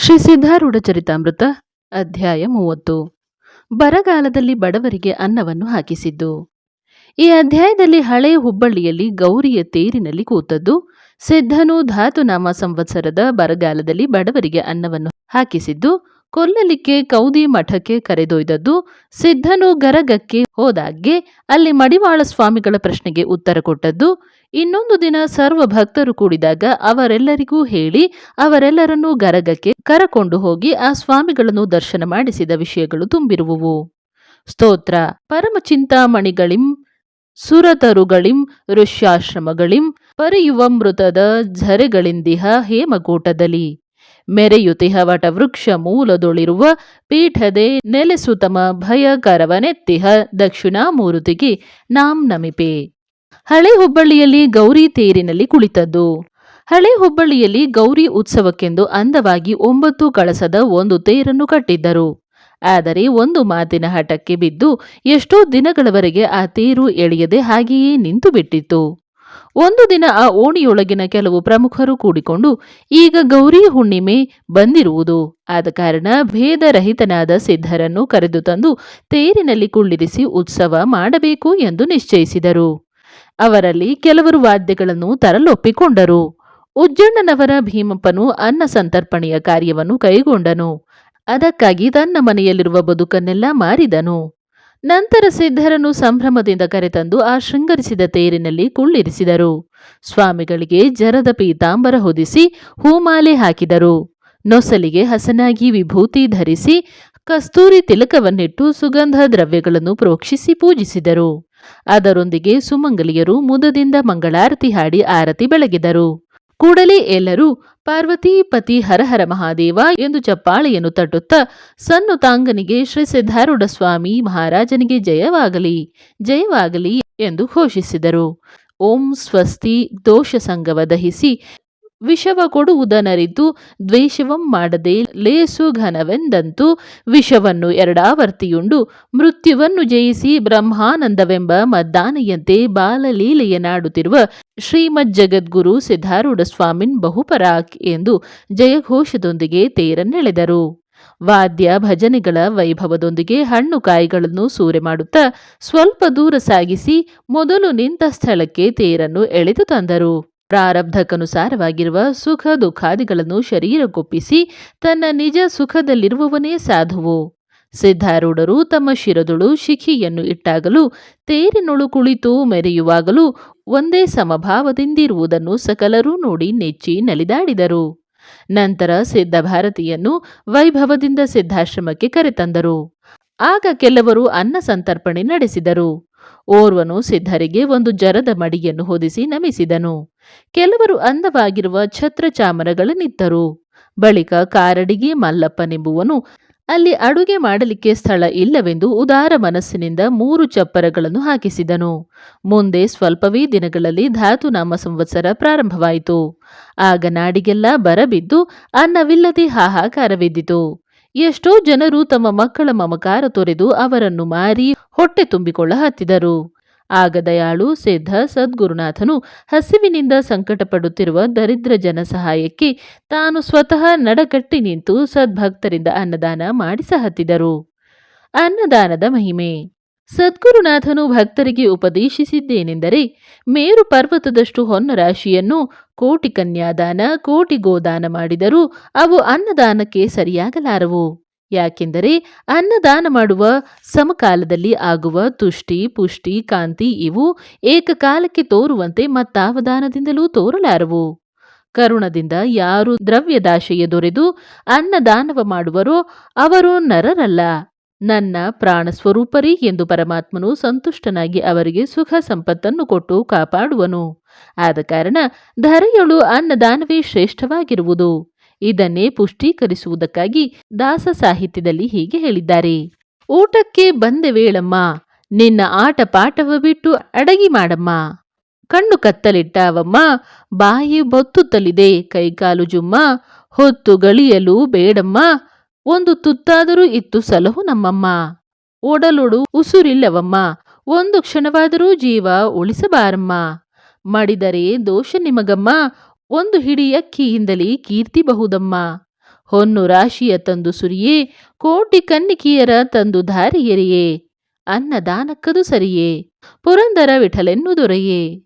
ಶ್ರೀ ಸಿದ್ಧಾರೂಢ ಚರಿತಾಮೃತ, ಅಧ್ಯಾಯ ಮೂವತ್ತು. ಬರಗಾಲದಲ್ಲಿ ಬಡವರಿಗೆ ಅನ್ನವನ್ನು ಹಾಕಿಸಿದ್ದು. ಈ ಅಧ್ಯಾಯದಲ್ಲಿ ಹಳೆಯ ಹುಬ್ಬಳ್ಳಿಯಲ್ಲಿ ಗೌರಿಯ ತೇರಿನಲ್ಲಿ ಕೂತದ್ದು, ಸಿದ್ಧನು ಧಾತುನಾಮ ಸಂವತ್ಸರದ ಬರಗಾಲದಲ್ಲಿ ಬಡವರಿಗೆ ಅನ್ನವನ್ನು ಹಾಕಿಸಿದ್ದು, ಕೊಲ್ಲಲಿಕ್ಕೆ, ಕೌದಿ ಮಠಕ್ಕೆ ಕರೆದೊಯ್ದದ್ದು, ಸಿದ್ಧನು ಗರಗಕ್ಕೆ ಹೋದಾಗ್ಗೆ ಅಲ್ಲಿ ಮಡಿವಾಳ ಸ್ವಾಮಿಗಳ ಪ್ರಶ್ನೆಗೆ ಉತ್ತರ ಕೊಟ್ಟದ್ದು ಇನ್ನೊಂದು ದಿನ ಸರ್ವ ಭಕ್ತರು ಕೂಡಿದಾಗ ಅವರೆಲ್ಲರಿಗೂ ಹೇಳಿ ಅವರೆಲ್ಲರನ್ನೂ ಗರಗಕ್ಕೆ ಕರಕೊಂಡು ಹೋಗಿ ಆ ಸ್ವಾಮಿಗಳನ್ನು ದರ್ಶನ ಮಾಡಿಸಿದ ವಿಷಯಗಳು ತುಂಬಿರುವುವು. ಸ್ತೋತ್ರ. ಪರಮ ಚಿಂತಾಮಣಿಗಳಿಂ, ಸುರತರುಗಳಿಂ, ಋಷ್ಯಾಶ್ರಮಗಳಿಂ ಪರಿಯುವಮೃತದ ಝರೆಗಳಿಂದಿಹ ಹೇಮಕೂಟದಲ್ಲಿ. ಮೆರೆಯುತಿಹ ವಟವೃಕ್ಷ ಮೂಲದೊಳಿರುವ ಪೀಠದೆ ನೆಲೆಸುತಮ ಭಯಕರವನೆತ್ತಿಹ ದಕ್ಷಿಣಾಮೂರುತಿಗೆ ನಾಂ ನಮಿಪೆ. ಹಳೆ ಹುಬ್ಬಳ್ಳಿಯಲ್ಲಿ ಗೌರಿ ತೇರಿನಲ್ಲಿ ಕುಳಿತದ್ದು. ಹಳೆ ಹುಬ್ಬಳ್ಳಿಯಲ್ಲಿ ಗೌರಿ ಉತ್ಸವಕ್ಕೆಂದು ಅಂದವಾಗಿ ಒಂಬತ್ತು ಕಳಸದ ಒಂದು ತೇರನ್ನು ಕಟ್ಟಿದ್ದರು. ಆದರೆ ಒಂದು ಮಾತಿನ ಹಠಕ್ಕೆ ಬಿದ್ದು ಎಷ್ಟೋ ದಿನಗಳವರೆಗೆ ಆ ತೇರು ಎಳೆಯದೆ ಹಾಗೆಯೇ ನಿಂತು ಬಿಟ್ಟಿತ್ತು ಒಂದು ದಿನ ಆ ಓಣಿಯೊಳಗಿನ ಕೆಲವು ಪ್ರಮುಖರು ಕೂಡಿಕೊಂಡು ಈಗ ಗೌರಿ ಹುಣ್ಣಿಮೆ ಬಂದಿರುವುದು. ಆದ ಕಾರಣ ಭೇದರಹಿತನಾದ ಸಿದ್ಧರನ್ನು ಕರೆದು ತಂದು ತೇರಿನಲ್ಲಿ ಕುಳ್ಳಿರಿಸಿ ಉತ್ಸವ ಮಾಡಬೇಕು ಎಂದು ನಿಶ್ಚಯಿಸಿದರು. ಅವರಲ್ಲಿ ಕೆಲವರು ವಾದ್ಯಗಳನ್ನು ತರಲೊಪ್ಪಿಕೊಂಡರು. ಉಜ್ಜಣ್ಣನವರ ಭೀಮಪ್ಪನು ಅನ್ನ ಸಂತರ್ಪಣೆಯ ಕಾರ್ಯವನ್ನು ಕೈಗೊಂಡನು. ಅದಕ್ಕಾಗಿ ತನ್ನ ಮನೆಯಲ್ಲಿರುವ ಬದುಕನ್ನೆಲ್ಲ ಮಾರಿದನು. ನಂತರ ಸಿದ್ಧರನ್ನು ಸಂಭ್ರಮದಿಂದ ಕರೆತಂದು ಆ ಶೃಂಗರಿಸಿದ ತೇರಿನಲ್ಲಿ ಕುಳ್ಳಿರಿಸಿದರು. ಸ್ವಾಮಿಗಳಿಗೆ ಜರದ ಪೀತಾಂಬರ ಹೊದಿಸಿ ಹೂಮಾಲೆ ಹಾಕಿದರು. ನೊಸಲಿಗೆ ಹಸನಾಗಿ ವಿಭೂತಿ ಧರಿಸಿ ಕಸ್ತೂರಿ ತಿಲಕವನ್ನಿಟ್ಟು ಸುಗಂಧ ದ್ರವ್ಯಗಳನ್ನು ಪ್ರೋಕ್ಷಿಸಿ ಪೂಜಿಸಿದರು. ಅದರೊಂದಿಗೆ ಸುಮಂಗಲಿಯರು ಮುದದಿಂದ ಮಂಗಳಾರತಿ ಹಾಡಿ ಆರತಿ ಬೆಳಗಿದರು. ಕೂಡಲೇ ಎಲ್ಲರೂ, ಪಾರ್ವತಿ ಪತಿ ಹರಹರ ಮಹಾದೇವ ಎಂದು ಚಪ್ಪಾಳೆಯನ್ನು ತಟ್ಟುತ್ತಾ ಸನ್ನು ತಾಂಗನಿಗೆ ಶ್ರೀ ಸಿದ್ಧಾರೂಢ ಸ್ವಾಮಿ ಮಹಾರಾಜನಿಗೆ ಜಯವಾಗಲಿ ಜಯವಾಗಲಿ ಎಂದು ಘೋಷಿಸಿದರು. ಓಂ ಸ್ವಸ್ತಿ ದೋಷ ಸಂಗವ ದಹಿಸಿ ವಿಷವ ಕೊಡುವುದನರಿತು ದ್ವೇಷವಂ ಮಾಡದೆ ಲೇಸು ಘನವೆಂದಂತು ವಿಷವನ್ನು ಎರಡಾವರ್ತಿಯುಂಡು ಮೃತ್ಯುವನ್ನು ಜಯಿಸಿ ಬ್ರಹ್ಮಾನಂದವೆಂಬ ಮದ್ದಾನೆಯಂತೆ ಬಾಲಲೀಲೆಯನಾಡುತ್ತಿರುವ ಜಗದ್ಗುರು ಸಿದ್ಧಾರೂಢ ಸ್ವಾಮಿನ್ ಬಹುಪರಾಕ್ ಎಂದು ಜಯಘೋಷದೊಂದಿಗೆ ತೇರನ್ನೆಳೆದರು. ವಾದ್ಯ ಭಜನೆಗಳ ವೈಭವದೊಂದಿಗೆ ಹಣ್ಣು ಕಾಯಿಗಳನ್ನು ಸೂರೆ ಮಾಡುತ್ತಾ ಸ್ವಲ್ಪ ದೂರ ಸಾಗಿಸಿ ಮೊದಲು ನಿಂತ ಸ್ಥಳಕ್ಕೆ ತೇರನ್ನು ಎಳೆದು ತಂದರು. ಪ್ರಾರಬ್ಧಕ್ಕನುಸಾರವಾಗಿರುವ ಸುಖ ದುಃಖಾದಿಗಳನ್ನು ಶರೀರಕ್ಕೊಪ್ಪಿಸಿ ತನ್ನ ನಿಜ ಸುಖದಲ್ಲಿರುವವನೇ ಸಾಧುವು. ಸಿದ್ಧಾರೂಢರು ತಮ್ಮ ಶಿರದೊಳು ಶಿಖಿಯನ್ನು ಇಟ್ಟಾಗಲೂ, ತೇರಿನೊಳು ಕುಳಿತು ಮೆರೆಯುವಾಗಲೂ ಒಂದೇ ಸಮಭಾವದಿಂದಿರುವುದನ್ನು ಸಕಲರೂ ನೋಡಿ ನೆಚ್ಚಿ ನಲಿದಾಡಿದರು. ನಂತರ ಸಿದ್ಧಭಾರತಿಯನ್ನು ವೈಭವದಿಂದ ಸಿದ್ಧಾಶ್ರಮಕ್ಕೆ ಕರೆತಂದರು. ಆಗ ಕೆಲವರು ಅನ್ನ ಸಂತರ್ಪಣೆ ನಡೆಸಿದರು. ಓರ್ವನು ಸಿದ್ಧರಿಗೆ ಒಂದು ಜರದ ಮಡಿಯನ್ನು ಹೊದಿಸಿ ನಮಿಸಿದನು. ಕೆಲವರು ಅಂದವಾಗಿರುವ ಛತ್ರ ಚಾಮರಗಳನ್ನಿತ್ತರು ಬಳಿಕ ಕಾರಡಿಗೆ ಮಲ್ಲಪ್ಪನೆಂಬುವನು ಅಲ್ಲಿ ಅಡುಗೆ ಮಾಡಲಿಕ್ಕೆ ಸ್ಥಳ ಇಲ್ಲವೆಂದು ಉದಾರ ಮನಸ್ಸಿನಿಂದ ಮೂರು ಚಪ್ಪರಗಳನ್ನು ಹಾಕಿಸಿದನು. ಮುಂದೆ ಸ್ವಲ್ಪವೇ ದಿನಗಳಲ್ಲಿ ಧಾತುನಾಮ ಸಂವತ್ಸರ ಪ್ರಾರಂಭವಾಯಿತು. ಆಗ ನಾಡಿಗೆಲ್ಲ ಬರಬಿದ್ದು ಅನ್ನವಿಲ್ಲದೆ ಹಾಹಾಕಾರವೆದ್ದಿತು. ಎಷ್ಟೋ ಜನರು ತಮ್ಮ ಮಕ್ಕಳ ಮಮಕಾರ ತೊರೆದು ಅವರನ್ನು ಮಾರಿ ಹೊಟ್ಟೆ ತುಂಬಿಕೊಳ್ಳ ಹತ್ತಿದರು ಆಗ ದಯಾಳು ಸಿದ್ಧ ಸದ್ಗುರುನಾಥನು ಹಸಿವಿನಿಂದ ಸಂಕಟ ಪಡುತ್ತಿರುವ ದರಿದ್ರ ಜನ ಸಹಾಯಕ್ಕೆ ತಾನು ಸ್ವತಃ ನಡಕಟ್ಟಿ ನಿಂತು ಸದ್ಭಕ್ತರಿಂದ ಅನ್ನದಾನ ಮಾಡಿಸ ಹತ್ತಿದರು ಅನ್ನದಾನದ ಮಹಿಮೆ. ಸದ್ಗುರುನಾಥನು ಭಕ್ತರಿಗೆ ಉಪದೇಶಿಸಿದ್ದೇನೆಂದರೆ ಮೇರು ಪರ್ವತದಷ್ಟು ಹೊನ್ನ ರಾಶಿಯನ್ನು ಕೋಟಿ ಕನ್ಯಾದಾನ, ಕೋಟಿ ಗೋದಾನ ಮಾಡಿದರೂ ಅವು ಅನ್ನದಾನಕ್ಕೆ ಸರಿಯಾಗಲಾರವು. ಯಾಕೆಂದರೆ ಅನ್ನದಾನ ಮಾಡುವ ಸಮಕಾಲದಲ್ಲಿ ಆಗುವ ತುಷ್ಟಿ, ಪುಷ್ಟಿ, ಕಾಂತಿ ಇವು ಏಕಕಾಲಕ್ಕೆ ತೋರುವಂತೆ ಮತ್ತಾವದಾನದಿಂದಲೂ ತೋರಲಾರವು. ಕರುಣದಿಂದ ಯಾರು ದ್ರವ್ಯದಾಶೆಯ ದೊರೆದು ಅನ್ನದಾನವ ಮಾಡುವರೋ ಅವರು ನರರಲ್ಲ. ನನ್ನ ಪ್ರಾಣ ಸ್ವರೂಪರಿ ಎಂದು ಪರಮಾತ್ಮನು ಸಂತುಷ್ಟನಾಗಿ ಅವರಿಗೆ ಸುಖ ಸಂಪತ್ತನ್ನು ಕೊಟ್ಟು ಕಾಪಾಡುವನು. ಆದ ಕಾರಣ ಧರೆಯಳು ಅನ್ನದಾನವೇ ಶ್ರೇಷ್ಠವಾಗಿರುವುದು. ಇದನ್ನೇ ಪುಷ್ಟೀಕರಿಸುವುದಕ್ಕಾಗಿ ದಾಸ ಸಾಹಿತ್ಯದಲ್ಲಿ ಹೀಗೆ ಹೇಳಿದ್ದಾರೆ. ಊಟಕ್ಕೆ ಬಂದೆ ವೇಳಮ್ಮ, ನಿನ್ನ ಆಟ ಪಾಠವ ಬಿಟ್ಟು ಅಡಗಿ ಮಾಡಮ್ಮ. ಕಣ್ಣು ಕತ್ತಲಿಟ್ಟಾವಮ್ಮ, ಬಾಯಿ ಬೊತ್ತುತ್ತಲಿದೆ, ಕೈಕಾಲು ಜುಮ್ಮ. ಹೊತ್ತು ಗಳಿಯಲು ಬೇಡಮ್ಮ, ಒಂದು ತುತ್ತಾದರೂ ಇತ್ತು ಸಲಹು ನಮ್ಮಮ್ಮ. ಓಡಲೊಡು ಉಸುರಿಲ್ಲವಮ್ಮ, ಒಂದು ಕ್ಷಣವಾದರೂ ಜೀವ ಉಳಿಸಬಾರಮ್ಮ. ಮಾಡಿದರೆ ದೋಷ ನಿಮಗಮ್ಮ ಒಂದು ಹಿಡಿ ಅಕ್ಕಿಯಿಂದಲೇ ಕೀರ್ತಿ ಬಹುದಮ್ಮ. ಹೊನ್ನು ರಾಶಿಯ ತಂದು ಸುರಿಯೇ, ಕೋಟಿ ಕನ್ನಿಕೆಯರ ತಂದು ದಾರಿಯೆರೆಯೇ ಅನ್ನದಾನಕ್ಕದು ಸರಿಯೇ, ಪುರಂದರ ವಿಠಲೆನ್ನು ದೊರೆಯೇ.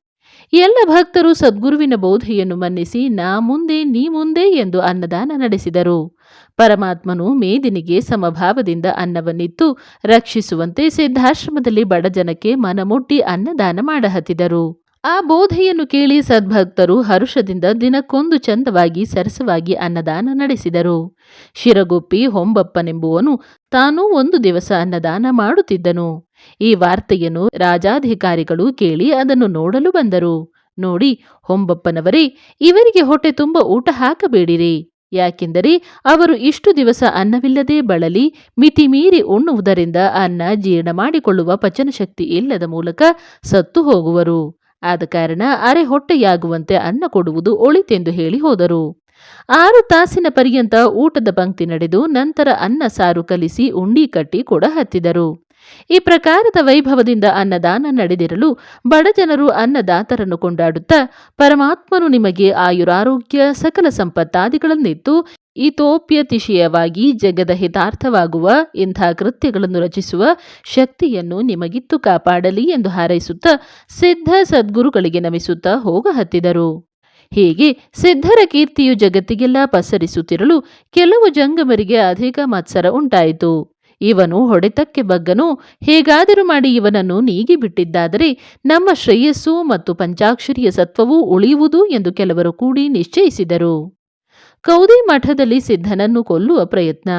ಎಲ್ಲ ಭಕ್ತರು ಸದ್ಗುರುವಿನ ಬೋಧೆಯನ್ನು ಮನ್ನಿಸಿ, ನಾ ಮುಂದೆ, ನೀ ಮುಂದೆ ಎಂದು ಅನ್ನದಾನ ನಡೆಸಿದರು. ಪರಮಾತ್ಮನು ಮೇದಿನಿಗೆ ಸಮಭಾವದಿಂದ ಅನ್ನವನ್ನಿತ್ತು, ರಕ್ಷಿಸುವಂತೆ ಸಿದ್ಧಾಶ್ರಮದಲ್ಲಿ ಬಡಜನಕ್ಕೆ ಮನಮುಟ್ಟಿ ಅನ್ನದಾನ ಮಾಡಹತ್ತಿದರು. ಆ ಬೋಧೆಯನ್ನು ಕೇಳಿ ಸದ್ಭಕ್ತರು ಹರುಷದಿಂದ ದಿನಕ್ಕೊಂದು ಚಂದವಾಗಿ ಸರಸವಾಗಿ ಅನ್ನದಾನ ನಡೆಸಿದರು. ಶಿರಗುಪ್ಪಿ ಹೊಂಬಪ್ಪನೆಂಬುವನು ತಾನೂ ಒಂದು ದಿವಸ ಅನ್ನದಾನ ಮಾಡುತ್ತಿದ್ದನು. ಈ ವಾರ್ತೆಯನ್ನು ರಾಜಾಧಿಕಾರಿಗಳು ಕೇಳಿ ಅದನ್ನು ನೋಡಲು ಬಂದರು. ನೋಡಿ, ಹೊಂಬಪ್ಪನವರೇ, ಇವರಿಗೆ ಹೊಟ್ಟೆ ತುಂಬ ಊಟ ಹಾಕಬೇಡಿರಿ. ಯಾಕೆಂದರೆ ಅವರು ಇಷ್ಟು ದಿವಸ ಅನ್ನವಿಲ್ಲದೆ ಬಳಲಿ, ಮಿತಿಮೀರಿ ಉಣ್ಣುವುದರಿಂದ ಅನ್ನ ಜೀರ್ಣ ಮಾಡಿಕೊಳ್ಳುವ ಪಚನಶಕ್ತಿ ಇಲ್ಲದ ಮೂಲಕ ಸತ್ತು ಹೋಗುವರು. ಆದ ಕಾರಣ ಅರೆ ಹೊಟ್ಟೆಯಾಗುವಂತೆ ಅನ್ನ ಕೊಡುವುದು ಒಳಿತೆಂದು ಹೇಳಿ ಹೋದರು. ಆರು ತಾಸಿನ ಪರ್ಯಂತ ಊಟದ ಪಂಕ್ತಿ ನಡೆದು ನಂತರ ಅನ್ನ ಸಾರು ಕಲಿಸಿ ಉಂಡಿ ಕಟ್ಟಿ ಕೂಡ ಹತ್ತಿದರು. ಈ ಪ್ರಕಾರದ ವೈಭವದಿಂದ ಅನ್ನದಾನ ನಡೆದಿರಲು ಬಡಜನರು ಅನ್ನದಾತರನ್ನು ಕೊಂಡಾಡುತ್ತಾ ಪರಮಾತ್ಮನು ನಿಮಗೆ ಆಯುರಾರೋಗ್ಯ, ಸಕಲ ಸಂಪತ್ತಾದಿಗಳನ್ನಿತ್ತು ಇತೋಪ್ಯತಿಶಯವಾಗಿ ಜಗದ ಹಿತಾರ್ಥವಾಗುವ ಇಂಥ ಕೃತ್ಯಗಳನ್ನು ರಚಿಸುವ ಶಕ್ತಿಯನ್ನು ನಿಮಗಿತ್ತು ಕಾಪಾಡಲಿ ಎಂದು ಹಾರೈಸುತ್ತಾ ಸಿದ್ಧ ಸದ್ಗುರುಗಳಿಗೆ ನಮಿಸುತ್ತಾ ಹೋಗ ಹತ್ತಿದರು. ಹೀಗೆ ಸಿದ್ಧರ ಕೀರ್ತಿಯು ಜಗತ್ತಿಗೆಲ್ಲ ಪಸರಿಸುತ್ತಿರಲು ಕೆಲವು ಜಂಗಮರಿಗೆ ಅಧಿಕ ಮತ್ಸರ ಉಂಟಾಯಿತು. ಇವನು ಹೊಡೆತಕ್ಕೆ ಬಗ್ಗನು, ಹೇಗಾದರೂ ಮಾಡಿ ಇವನನ್ನು ನೀಗಿ ಬಿಟ್ಟಿದ್ದಾದರೆ ನಮ್ಮ ಶ್ರೇಯಸ್ಸು ಮತ್ತು ಪಂಚಾಕ್ಷರಿಯ ಸತ್ವವೂ ಉಳಿಯುವುದು ಎಂದು ಕೆಲವರು ಕೂಡಿ ನಿಶ್ಚಯಿಸಿದರು. ಕೌದಿ ಮಠದಲ್ಲಿ ಸಿದ್ಧನನ್ನು ಕೊಲ್ಲುವ ಪ್ರಯತ್ನ.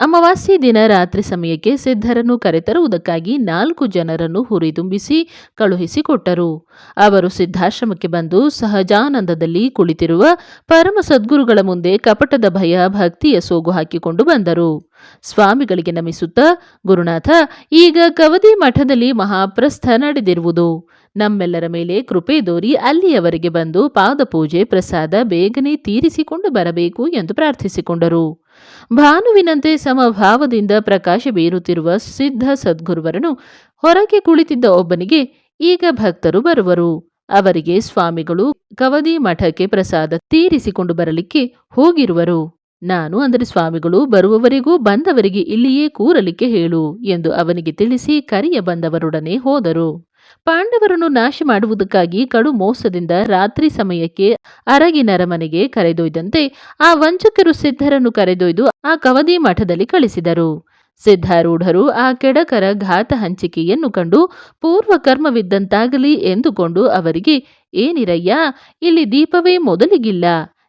ಅಮಾವಾಸ್ಯೆ ದಿನ ರಾತ್ರಿ ಸಮಯಕ್ಕೆ ಸಿದ್ಧರನ್ನು ಕರೆತರುವುದಕ್ಕಾಗಿ ನಾಲ್ಕು ಜನರನ್ನು ಹುರಿದುಂಬಿಸಿ ಕಳುಹಿಸಿಕೊಟ್ಟರು. ಅವರು ಸಿದ್ಧಾಶ್ರಮಕ್ಕೆ ಬಂದು ಸಹಜಾನಂದದಲ್ಲಿ ಕುಳಿತಿರುವ ಪರಮ ಸದ್ಗುರುಗಳ ಮುಂದೆ ಕಪಟದ ಭಯ, ಭಕ್ತಿಯ ಸೋಗು ಹಾಕಿಕೊಂಡು ಬಂದರು. ಸ್ವಾಮಿಗಳಿಗೆ ನಮಿಸುತ್ತಾ, ಗುರುನಾಥ, ಈಗ ಕವದಿ ಮಠದಲ್ಲಿ ಮಹಾಪ್ರಸ್ಥ ನಡೆದಿರುವುದು. ನಮ್ಮೆಲ್ಲರ ಮೇಲೆ ಕೃಪೆ ದೋರಿ ಅಲ್ಲಿಯವರೆಗೆ ಬಂದು ಪಾದಪೂಜೆ, ಪ್ರಸಾದ ಬೇಗನೆ ತೀರಿಸಿಕೊಂಡು ಬರಬೇಕು ಎಂದು ಪ್ರಾರ್ಥಿಸಿಕೊಂಡರು. ಭಾನುವಿನಂತೆ ಸಮಭಾವದಿಂದ ಪ್ರಕಾಶ ಬೀರುತ್ತಿರುವ ಸಿದ್ಧ ಸದ್ಗುರುವರನು ಹೊರಗೆ ಕುಳಿತಿದ್ದ ಒಬ್ಬನಿಗೆ ಈಗ ಭಕ್ತರು ಬರುವರು. ಅವರಿಗೆ ಸ್ವಾಮಿಗಳು ಕವದಿ ಮಠಕ್ಕೆ ಪ್ರಸಾದ ತೀರಿಸಿಕೊಂಡು ಬರಲಿಕ್ಕೆ ಹೋಗಿರುವರು. ನಾನು ಅಂದರೆ ಸ್ವಾಮಿಗಳು ಬರುವವರೆಗೂ ಬಂದವರಿಗೆ ಇಲ್ಲಿಯೇ ಕೂರಲಿಕ್ಕೆ ಹೇಳು ಎಂದು ಅವನಿಗೆ ತಿಳಿಸಿ ಕರಿಯ ಬಂದವರೊಡನೆ ಹೋದರು. ಪಾಂಡವರನ್ನು ನಾಶ ಮಾಡುವುದಕ್ಕಾಗಿ ಕಡು ಮೋಸದಿಂದ ರಾತ್ರಿ ಸಮಯಕ್ಕೆ ಅರಗಿನರ ಮನೆಗೆ ಕರೆದೊಯ್ದಂತೆ ಆ ವಂಚಕರು ಸಿದ್ಧರನ್ನು ಕರೆದೊಯ್ದು ಆ ಕವದಿ ಮಠದಲ್ಲಿ ಕಳಿಸಿದರು. ಸಿದ್ಧಾರೂಢರು ಆ ಕೆಡಕರ ಘಾತ ಹಂಚಿಕೆಯನ್ನು ಕಂಡು ಪೂರ್ವ ಕರ್ಮವಿದ್ದಂತಾಗಲಿ ಎಂದುಕೊಂಡು ಅವರಿಗೆ, ಏನಿರಯ್ಯ, ಇಲ್ಲಿ ದೀಪವೇ ಮೊದಲಿಗಿಲ್ಲ.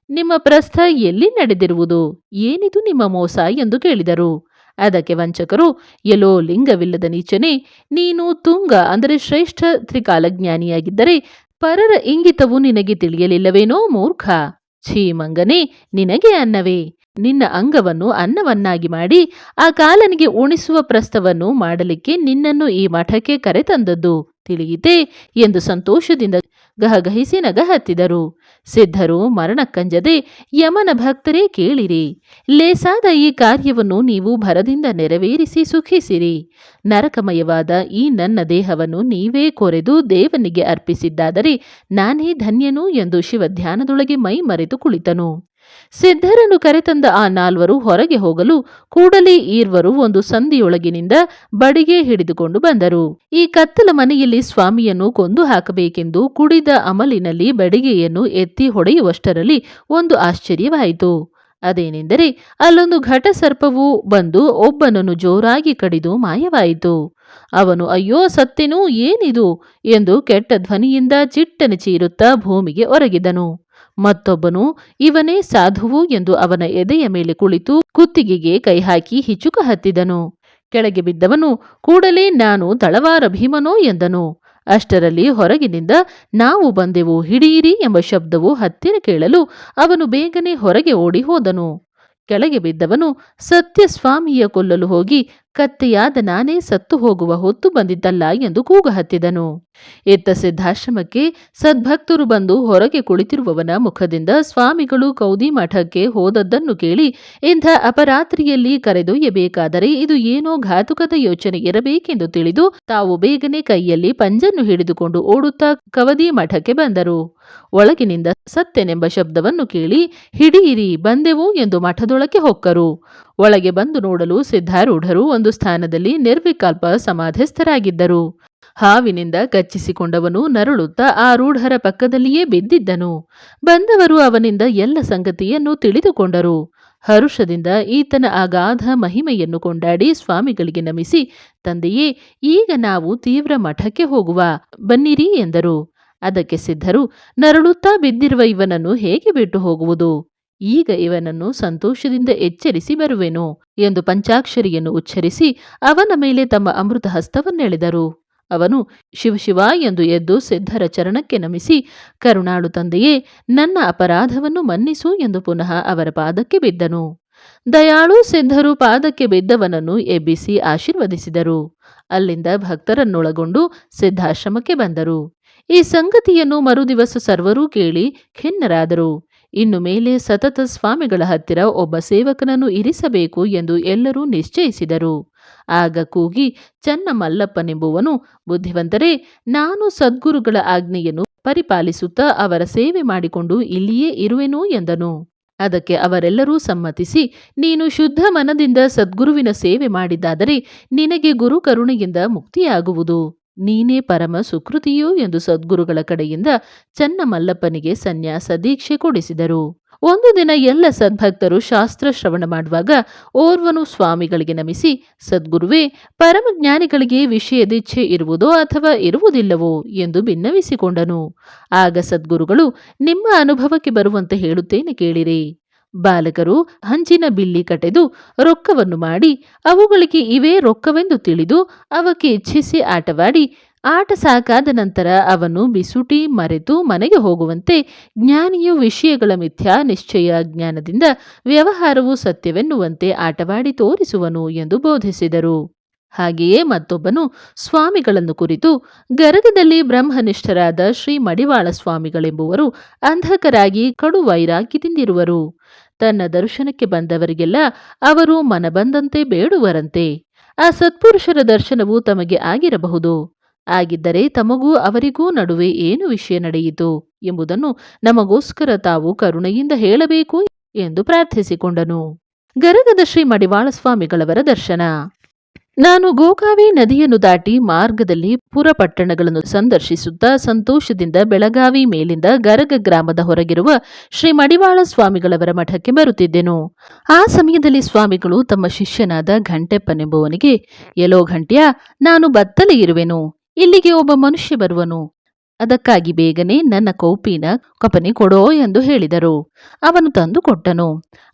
ನಿಮ್ಮ ಪ್ರಸ್ಥ ಎಲ್ಲಿ ನಡೆದಿರುವುದು? ಏನಿದು ನಿಮ್ಮ ಮೋಸ? ಎಂದು ಕೇಳಿದರು. ಅದಕ್ಕೆ ವಂಚಕರು, ಎಲ್ಲೋ ಲಿಂಗವಿಲ್ಲದ ನೀಚನೆ, ನೀನು ತುಂಗ, ಅಂದರೆ ಶ್ರೇಷ್ಠ ತ್ರಿಕಾಲಜ್ಞಾನಿಯಾಗಿದ್ದರೆ ಪರರ ಇಂಗಿತವು ನಿನಗೆ ತಿಳಿಯಲಿಲ್ಲವೇನೋ ಮೂರ್ಖ? ಛೀ ಮಂಗನೇ, ನಿನಗೆ ಅನ್ನವೇ. ನಿನ್ನ ಅಂಗವನ್ನು ಅನ್ನವನ್ನಾಗಿ ಮಾಡಿ, ಆ ಕಾಲನಿಗೆ ಉಣಿಸುವ ಪ್ರಸ್ತವನ್ನು ಮಾಡಲಿಕ್ಕೆ ನಿನ್ನನ್ನು ಈ ಮಠಕ್ಕೆ ಕರೆತಂದದ್ದು ತಿಳಿಯಿತೆ ಎಂದು ಸಂತೋಷದಿಂದ ಗಹಗಹಿಸಿ ನಗಹತ್ತಿದರು ಸಿದ್ಧರು ಮರಣಕ್ಕಂಜದೆ ಯಮನ ಭಕ್ತರೇ ಕೇಳಿರಿ. ಲೇಸಾದ ಈ ಕಾರ್ಯವನ್ನು ನೀವು ಭರದಿಂದ ನೆರವೇರಿಸಿ ಸುಖಿಸಿರಿ. ನರಕಮಯವಾದ ಈ ನನ್ನ ದೇಹವನ್ನು ನೀವೇ ಕೊರೆದು ದೇವನಿಗೆ ಅರ್ಪಿಸಿದ್ದಾದರೆ ನಾನೇ ಧನ್ಯನು ಎಂದು ಶಿವಧ್ಯಾನದೊಳಗೆ ಮೈ ಮರೆತು ಕುಳಿತನು. ಸಿದ್ಧರನ್ನು ಕರೆತಂದ ಆ ನಾಲ್ವರು ಹೊರಗೆ ಹೋಗಲು ಕೂಡಲೇ ಈರ್ವರು ಒಂದು ಸಂದಿಯೊಳಗಿನಿಂದ ಬಡಿಗೆ ಹಿಡಿದುಕೊಂಡು ಬಂದರು. ಈ ಕತ್ತಲ ಮನೆಯಲ್ಲಿ ಸ್ವಾಮಿಯನ್ನು ಕೊಂದು ಹಾಕಬೇಕೆಂದು ಕುಡಿದ ಅಮಲಿನಲ್ಲಿ ಬಡಿಗೆಯನ್ನು ಎತ್ತಿ ಹೊಡೆಯುವಷ್ಟರಲ್ಲಿ ಒಂದು ಆಶ್ಚರ್ಯವಾಯಿತು. ಅದೇನೆಂದರೆ ಅಲ್ಲೊಂದು ಘಟಸರ್ಪವು ಬಂದು ಒಬ್ಬನನ್ನು ಜೋರಾಗಿ ಕಡಿದು ಮಾಯವಾಯಿತು. ಅವನು, ಅಯ್ಯೋ, ಸತ್ತೆನೂ ಏನಿದು? ಎಂದು ಕೆಟ್ಟ ಧ್ವನಿಯಿಂದ ಚಿಟ್ಟನೆ ಚೀರುತ್ತಾ ಭೂಮಿಗೆ ಒರಗಿದನು. ಮತ್ತೊಬ್ಬನು, ಇವನೇ ಸಾಧುವು ಎಂದು ಅವನ ಎದೆಯ ಮೇಲೆ ಕುಳಿತು ಕುತ್ತಿಗೆಗೆ ಕೈ ಹಾಕಿ ಹಿಚುಕ ಹತ್ತಿದನು. ಕೆಳಗೆ ಬಿದ್ದವನು, ಕೂಡಲೇ ನಾನು ತಳವಾರ ಭೀಮನೋ ಎಂದನು. ಅಷ್ಟರಲ್ಲಿ ಹೊರಗಿನಿಂದ, ನಾವು ಬಂದೆವು, ಹಿಡಿಯಿರಿ ಎಂಬ ಶಬ್ದವು ಹತ್ತಿರ ಕೇಳಲು ಅವನು ಬೇಗನೆ ಹೊರಗೆ ಓಡಿ ಹೋದನು. ಕೆಳಗೆ ಬಿದ್ದವನು ಸತ್ಯ ಸ್ವಾಮಿಯ ಕೊಲ್ಲಲು ಹೋಗಿ ಕತ್ತೆಯಾದ ನಾನೇ ಸತ್ತು ಹೋಗುವ ಹೊತ್ತು ಬಂದಿದ್ದಲ್ಲ ಎಂದು ಕೂಗು ಹತ್ತಿದನು ಇತ್ತ ಸಿದ್ಧಾಶ್ರಮಕ್ಕೆ ಸದ್ಭಕ್ತರು ಬಂದು ಹೊರಗೆ ಕುಳಿತಿರುವವನ ಮುಖದಿಂದ ಸ್ವಾಮಿಗಳು ಕೌದಿ ಮಠಕ್ಕೆ ಹೋದದ್ದನ್ನು ಕೇಳಿ ಇಂಥ ಅಪರಾತ್ರಿಯಲ್ಲಿ ಕರೆದೊಯ್ಯಬೇಕಾದರೆ ಇದು ಏನೋ ಘಾತುಕದ ಯೋಚನೆ ಇರಬೇಕೆಂದು ತಿಳಿದು ತಾವು ಬೇಗನೆ ಕೈಯಲ್ಲಿ ಪಂಜನ್ನು ಹಿಡಿದುಕೊಂಡು ಓಡುತ್ತಾ ಕವದಿ ಮಠಕ್ಕೆ ಬಂದರು. ಒಳಗಿನಿಂದ ಸತ್ತೆನೆಂಬ ಶಬ್ದವನ್ನು ಕೇಳಿ, ಹಿಡಿಯಿರಿ, ಬಂದೆವು ಎಂದು ಮಠದೊಳಕ್ಕೆ ಹೊಕ್ಕರು. ಒಳಗೆ ಬಂದು ನೋಡಲು ಸಿದ್ಧಾರೂಢರು ಒಂದು ಸ್ಥಾನದಲ್ಲಿ ನಿರ್ವಿಕಲ್ಪ ಸಮಾಧಿಸ್ಥರಾಗಿದ್ದರು. ಹಾವಿನಿಂದ ಕಚ್ಚಿಸಿಕೊಂಡವನು ನರಳುತ್ತಾ ಆ ರೂಢರ ಪಕ್ಕದಲ್ಲಿಯೇ ಬಿದ್ದಿದ್ದನು. ಬಂದವರು ಅವನಿಂದ ಎಲ್ಲ ಸಂಗತಿಯನ್ನು ತಿಳಿದುಕೊಂಡರು. ಹರುಷದಿಂದ ಈತನ ಅಗಾಧ ಮಹಿಮೆಯನ್ನು ಕೊಂಡಾಡಿ ಸ್ವಾಮಿಗಳಿಗೆ ನಮಿಸಿ, ತಂದೆಯೇ, ಈಗ ನಾವು ತೀವ್ರ ಮಠಕ್ಕೆ ಹೋಗುವ. ಬನ್ನಿರಿ ಎಂದರು. ಅದಕ್ಕೆ ಸಿದ್ಧರು, ನರಳುತ್ತಾ ಬಿದ್ದಿರುವ ಇವನನ್ನು ಹೇಗೆ ಬಿಟ್ಟು ಹೋಗುವುದು? ಈಗ ಇವನನ್ನು ಸಂತೋಷದಿಂದ ಎಚ್ಚರಿಸಿ ಬರುವೆನು ಎಂದು ಪಂಚಾಕ್ಷರಿಯನ್ನು ಉಚ್ಚರಿಸಿ ಅವನ ಮೇಲೆ ತಮ್ಮ ಅಮೃತ ಹಸ್ತವನ್ನೆಳೆದರು ಅವನು ಶಿವಶಿವ ಎಂದು ಎದ್ದು ಸಿದ್ಧರ ಚರಣಕ್ಕೆ ನಮಿಸಿ, ಕರುಣಾಳು ತಂದೆಯೇ, ನನ್ನ ಅಪರಾಧವನ್ನು ಮನ್ನಿಸು ಎಂದು ಪುನಃ ಅವರ ಪಾದಕ್ಕೆ ಬಿದ್ದನು. ದಯಾಳು ಸಿದ್ಧರು ಪಾದಕ್ಕೆ ಬಿದ್ದವನನ್ನು ಎಬ್ಬಿಸಿ ಆಶೀರ್ವದಿಸಿದರು. ಅಲ್ಲಿಂದ ಭಕ್ತರನ್ನೊಳಗೊಂಡು ಸಿದ್ಧಾಶ್ರಮಕ್ಕೆ ಬಂದರು. ಈ ಸಂಗತಿಯನ್ನು ಮರುದಿವಸ ಸರ್ವರೂ ಕೇಳಿ ಖಿನ್ನರಾದರು. ಇನ್ನು ಮೇಲೆ ಸತತ ಸ್ವಾಮಿಗಳ ಹತ್ತಿರ ಒಬ್ಬ ಸೇವಕನನ್ನು ಇರಿಸಬೇಕು ಎಂದು ಎಲ್ಲರೂ ನಿಶ್ಚಯಿಸಿದರು. ಆಗ ಕೂಗಿ ಚನ್ನ ಮಲ್ಲಪ್ಪನೆಂಬುವನು ಬುದ್ಧಿವಂತರೇ, ನಾನು ಸದ್ಗುರುಗಳ ಆಜ್ಞೆಯನ್ನು ಪರಿಪಾಲಿಸುತ್ತಾ ಅವರ ಸೇವೆ ಮಾಡಿಕೊಂಡು ಇಲ್ಲಿಯೇ ಇರುವೆನು ಎಂದನು. ಅದಕ್ಕೆ ಅವರೆಲ್ಲರೂ ಸಮ್ಮತಿಸಿ, ನೀನು ಶುದ್ಧ ಮನದಿಂದ ಸದ್ಗುರುವಿನ ಸೇವೆ ಮಾಡಿದ್ದಾದರೆ ನಿನಗೆ ಗುರು ಕರುಣೆಯಿಂದ ಮುಕ್ತಿಯಾಗುವುದು. ನೀನೇ ಪರಮ ಸುಕೃತಿಯು ಎಂದು ಸದ್ಗುರುಗಳ ಕಡೆಯಿಂದ ಚನ್ನಮಲ್ಲಪ್ಪನಿಗೆ ಸನ್ಯಾಸ ದೀಕ್ಷೆ ಕೊಡಿಸಿದರು. ಒಂದು ದಿನ ಎಲ್ಲ ಸದ್ಭಕ್ತರು ಶಾಸ್ತ್ರ ಶ್ರವಣ ಮಾಡುವಾಗ ಓರ್ವನು ಸ್ವಾಮಿಗಳಿಗೆ ನಮಿಸಿ, ಸದ್ಗುರುವೇ ಪರಮಜ್ಞಾನಿಗಳಿಗೆ ವಿಷಯದಿಚ್ಛೆ ಇರುವುದೋ ಅಥವಾ ಇರುವುದಿಲ್ಲವೋ? ಎಂದು ಭಿನ್ನವಿಸಿಕೊಂಡನು ಆಗ ಸದ್ಗುರುಗಳು, ನಿಮ್ಮ ಅನುಭವಕ್ಕೆ ಬರುವಂತೆ ಹೇಳುತ್ತೇನೆ ಕೇಳಿರಿ. ಬಾಲಕರು ಹಂಚಿನ ಬಿಲ್ಲಿ ಕಟೆದು ರೊಕ್ಕವನ್ನು ಮಾಡಿ ಅವುಗಳಿಗೆ ಇವೇ ರೊಕ್ಕವೆಂದು ತಿಳಿದು ಅವಕ್ಕೆ ಇಚ್ಛಿಸಿ ಆಟವಾಡಿ ಆಟ ಸಾಕಾದ ನಂತರ ಅವನು ಬಿಸುಟಿ ಮರೆತು ಮನೆಗೆ ಹೋಗುವಂತೆ ಜ್ಞಾನಿಯು ವಿಷಯಗಳ ಮಿಥ್ಯಾ ನಿಶ್ಚಯ ಜ್ಞಾನದಿಂದ ವ್ಯವಹಾರವು ಸತ್ಯವೆನ್ನುವಂತೆ ಆಟವಾಡಿ ತೋರಿಸುವನು ಎಂದು ಬೋಧಿಸಿದರು. ಹಾಗೆಯೇ ಮತ್ತೊಬ್ಬನು ಸ್ವಾಮಿಗಳನ್ನು ಕುರಿತು ಗರಗದಲ್ಲಿ ಬ್ರಹ್ಮನಿಷ್ಠರಾದ ಶ್ರೀ ಮಡಿವಾಳ ಸ್ವಾಮಿಗಳೆಂಬುವರು ಅಂಧಕರಾಗಿ ಕಡು ವೈರಾಗ್ಯದಿಂದಿರುವರು ತನ್ನ ದರ್ಶನಕ್ಕೆ ಬಂದವರಿಗೆಲ್ಲ ಅವರು ಮನಬಂದಂತೆ ಬೇಡುವರಂತೆ. ಆ ಸತ್ಪುರುಷರ ದರ್ಶನವು ತಮಗೆ ಆಗಿರಬಹುದು. ಆಗಿದ್ದರೆ ತಮಗೂ ಅವರಿಗೂ ನಡುವೆ ಏನು ವಿಷಯ ನಡೆಯಿತು ಎಂಬುದನ್ನು ನಮಗೋಸ್ಕರ ತಾವು ಕರುಣೆಯಿಂದ ಹೇಳಬೇಕು ಎಂದು ಪ್ರಾರ್ಥಿಸಿಕೊಂಡನು. ಗರಗದ ಶ್ರೀ ಮಡಿವಾಳ ಸ್ವಾಮಿಗಳವರ ದರ್ಶನ. ನಾನು ಗೋಕಾವಿ ನದಿಯನ್ನು ದಾಟಿ ಮಾರ್ಗದಲ್ಲಿ ಪುರಪಟ್ಟಣಗಳನ್ನು ಸಂದರ್ಶಿಸುತ್ತಾ ಸಂತೋಷದಿಂದ ಬೆಳಗಾವಿ ಮೇಲಿಂದ ಗರಗ ಗ್ರಾಮದ ಹೊರಗಿರುವ ಶ್ರೀ ಮಡಿವಾಳ ಸ್ವಾಮಿಗಳವರ ಮಠಕ್ಕೆ ಬರುತ್ತಿದ್ದೆನು. ಆ ಸಮಯದಲ್ಲಿ ಸ್ವಾಮಿಗಳು ತಮ್ಮ ಶಿಷ್ಯನಾದ ಘಂಟೆಪ್ಪನೆಂಬುವನಿಗೆ ಎಲೋ ಘಂಟ್ಯ, ನಾನು ಬತ್ತಲೆ ಇರುವೆನು, ಇಲ್ಲಿಗೆ ಒಬ್ಬ ಮನುಷ್ಯ ಬರುವನು, ಅದಕ್ಕಾಗಿ ಬೇಗನೆ ನನ್ನ ಕೌಪಿನ ಕಪನಿ ಕೊಡೋ ಎಂದು ಹೇಳಿದರು. ಅವನು ತಂದು ಕೊಟ್ಟನು,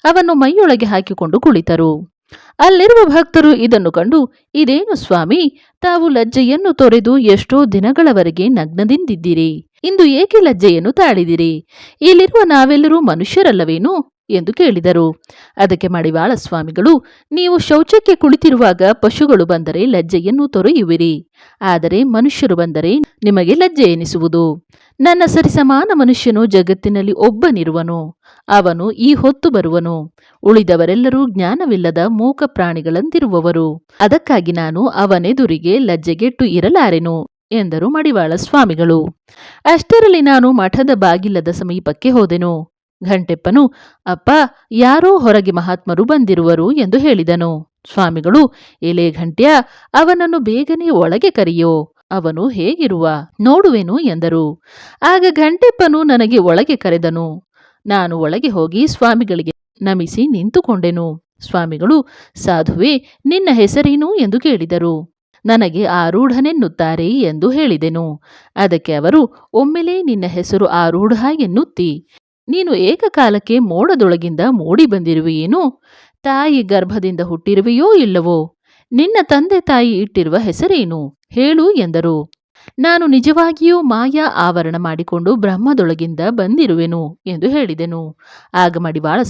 ಅವನು ಮೈಯೊಳಗೆ ಹಾಕಿಕೊಂಡು ಕುಳಿತರು. ಅಲ್ಲಿರುವ ಭಕ್ತರು ಇದನ್ನು ಕಂಡು, ಇದೇನು ಸ್ವಾಮಿ, ತಾವು ಲಜ್ಜೆಯನ್ನು ತೊರೆದು ಎಷ್ಟೋ ದಿನಗಳವರೆಗೆ ನಗ್ನದಿಂದಿದ್ದೀರಿ. ಇಂದು ಏಕೆ ಲಜ್ಜೆಯನ್ನು ತಾಳಿದಿರಿ? ಇಲ್ಲಿರುವ ನಾವೆಲ್ಲರೂ ಮನುಷ್ಯರಲ್ಲವೇನು? ಎಂದು ಕೇಳಿದರು. ಅದಕ್ಕೆ ಮಡಿವಾಳ ಸ್ವಾಮಿಗಳು, ನೀವು ಶೌಚಕ್ಕೆ ಕುಳಿತಿರುವಾಗ ಪಶುಗಳು ಬಂದರೆ ಲಜ್ಜೆಯನ್ನು ತೊರೆಯುವಿರಿ. ಆದರೆ ಮನುಷ್ಯರು ಬಂದರೆ ನಿಮಗೆ ಲಜ್ಜೆ ಎನಿಸುವುದು. ನನ್ನ ಸರಿಸಮಾನ ಮನುಷ್ಯನು ಜಗತ್ತಿನಲ್ಲಿ ಒಬ್ಬನಿರುವನು. ಅವನು ಈ ಹೊತ್ತು ಬರುವನು. ಉಳಿದವರೆಲ್ಲರೂ ಜ್ಞಾನವಿಲ್ಲದ ಮೂಕ ಪ್ರಾಣಿಗಳಂತಿರುವವರು. ಅದಕ್ಕಾಗಿ ನಾನು ಅವನೆದುರಿಗೆ ಲಜ್ಜೆಗೆಟ್ಟು ಇರಲಾರೆನು, ಎಂದರು ಮಡಿವಾಳ ಸ್ವಾಮಿಗಳು. ಅಷ್ಟರಲ್ಲಿ ನಾನು ಮಠದ ಬಾಗಿಲದ ಸಮೀಪಕ್ಕೆ ಹೋದೆನು. ಘಂಟೆಪ್ಪನು, ಅಪ್ಪ, ಯಾರೋ ಹೊರಗೆ ಮಹಾತ್ಮರು ಬಂದಿರುವರು ಎಂದು ಹೇಳಿದನು. ಸ್ವಾಮಿಗಳು, ಎಲೆ ಘಂಟ್ಯ, ಅವನನ್ನು ಬೇಗನೆ ಒಳಗೆ ಕರೆಯೋ ಅವನು ಹೇಗಿರುವ ನೋಡುವೆನು ಎಂದರು. ಆಗ ಘಂಟೆಪ್ಪನು ನನಗೆ ಒಳಗೆ ಕರೆದನು. ನಾನು ಒಳಗೆ ಹೋಗಿ ಸ್ವಾಮಿಗಳಿಗೆ ನಮಿಸಿ ನಿಂತುಕೊಂಡೆನು. ಸ್ವಾಮಿಗಳು, ಸಾಧುವೆ, ನಿನ್ನ ಹೆಸರೇನು? ಎಂದು ಕೇಳಿದರು. ನನಗೆ ಆರೂಢನೆನ್ನುತ್ತಾರೆ ಎಂದು ಹೇಳಿದೆನು. ಅದಕ್ಕೆ ಅವರು, ಒಮ್ಮೆಲೇ ನಿನ್ನ ಹೆಸರು ಆರೂಢ ಎನ್ನುತ್ತಿ. ನೀನು ಏಕಕಾಲಕ್ಕೆ ಮೋಡದೊಳಗಿಂದ ಮೂಡಿ ಬಂದಿರುವೆಯೇನು? ತಾಯಿ ಗರ್ಭದಿಂದ ಹುಟ್ಟಿರುವೆಯೋ ಇಲ್ಲವೋ? ನಿನ್ನ ತಂದೆ ತಾಯಿ ಇಟ್ಟಿರುವ ಹೆಸರೇನು? ಹೇಳು ಎಂದರು. ನಾನು ನಿಜವಾಗಿಯೂ ಮಾಯಾ ಆವರಣ ಮಾಡಿಕೊಂಡು ಬ್ರಹ್ಮದೊಳಗಿಂದ ಬಂದಿರುವೆನು ಎಂದು ಹೇಳಿದೆನು. ಆಗ ಮಡಿವಾಳ